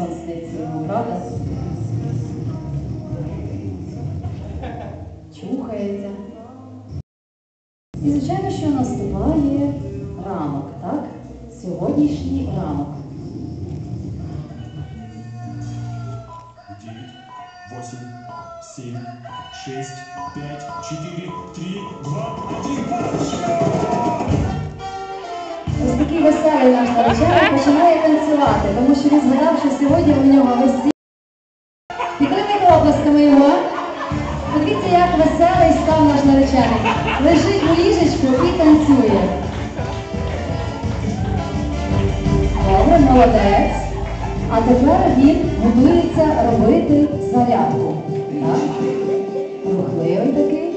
сон сниться йому, правда? Чухається. І звичайно, що наступає ранок, так? Сьогоднішній ранок. Девять, восемь, семь, шесть, пять, четыре, три, два, один, марш! Ось такий веселий наш наречений починає танцювати, тому що він згадав, що сьогодні у нього весілля. Підтримайте оплесками його. Подивіться, як веселий став наш наречений. Лежить у ліжечку і танцює. Добре, молодець. А тепер він готується робити зарядку. Рухливий такий.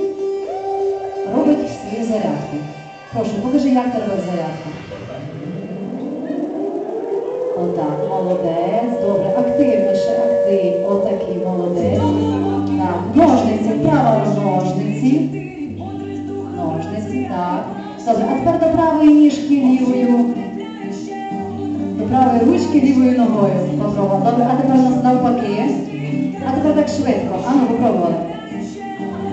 Робить свої зарядки. Прошу, покажи, як ти робив зарядку. Отак, молодець, добре, активніше, актив, отакий молодець. Так, ножниці, право ножниці. Ножниці, так. Добре, а тепер до правої ніжки лівою. До правої ручки лівою ногою. Попробував. Добре, а тепер у нас навпаки. А тепер так швидко. Ану, попробували.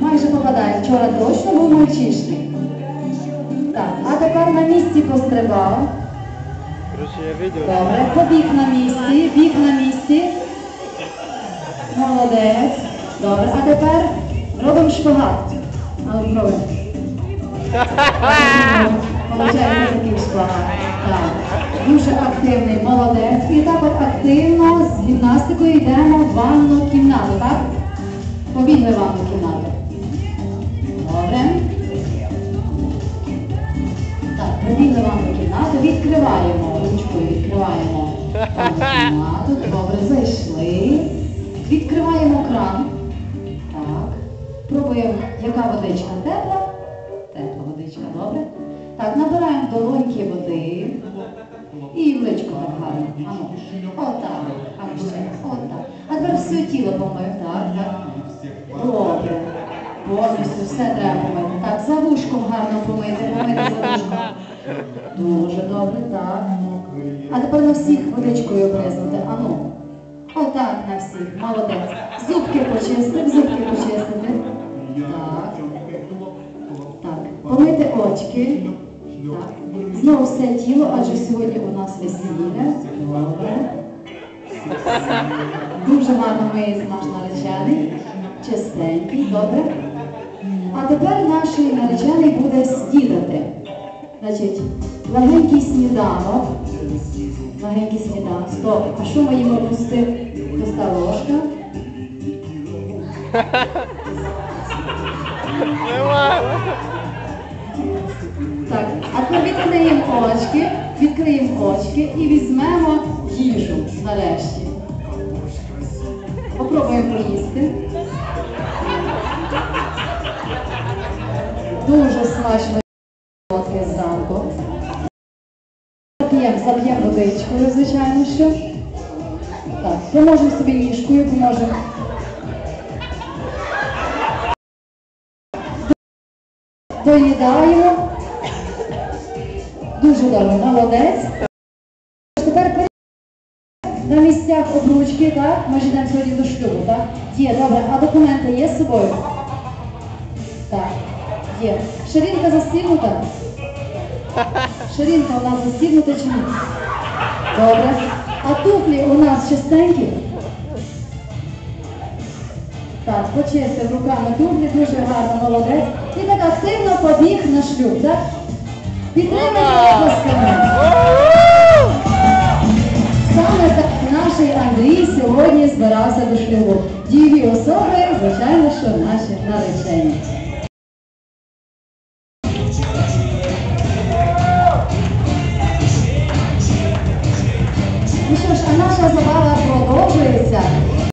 Майже попадає. Вчора точно був мальчишник. Так, а тепер на місці пострибав. Добре, побіг на місці, біг на місці. Молодець. Добре, а тепер робимо шпагат. А ну пробуємо. Получається такий шпагат. Так. Дуже активний, молодець. І так от активно з гімнастикою йдемо в ванну кімнату, так? Побігли в ванну кімнату. Добре. Так, прибігли вам до кімнати, відкриваємо ручкою, відкриваємо кімнату. Добре, зайшли. Відкриваємо кран. Так. Пробуємо, яка водичка тепла. Тепла водичка, добре. Так, набираємо долоньки води. І в личку так гарно. Ану. Отак. А ще. Отак. А тепер все тіло помив. Так, так. Добре. Повністю все треба помити. Так, за вушком гарно помити, помити за вушком. Дуже добре, так. А тепер на всіх водичкою бризнути. Ану. Отак на всіх. Молодець. Зубки почистив, зубки почистити. Так. Так. Помити очки. Так. Знову все тіло, адже сьогодні у нас весілля. Добре. Дуже гарно миється наш наречений. Чистенький, добре. А тепер наш наречений буде снідати. Значить, легенький сніданок. Легенький сніданок. Стоп. А що ми їмо пусти? Пуста ложка. Так, а тепер відкриємо очки, відкриємо очки і візьмемо їжу нарешті. Попробуємо поїсти. Дуже смачно водичкою, звичайно, що. Так, поможемо собі ніжкою, поможемо. Доїдаємо. Дуже добре, молодець. Тепер на місцях обручки, так? Ми ж йдемо сьогодні до шлюбу, так? Є, добре. А документи є з собою? Так, є. Ширинка застібнута? Ширинка у нас застібнута чи ні? Добре. А туфлі у нас чистенькі? Так, почистив руками туфлі, дуже гарно, молодець. І так активно побіг на шлюб, так? Підтримайте оплесками. Саме так наш Андрій сьогодні збирався до шлюбу. Дієві особи, звичайно, що наші наречені. Ну що ж, а наша забава продовжується.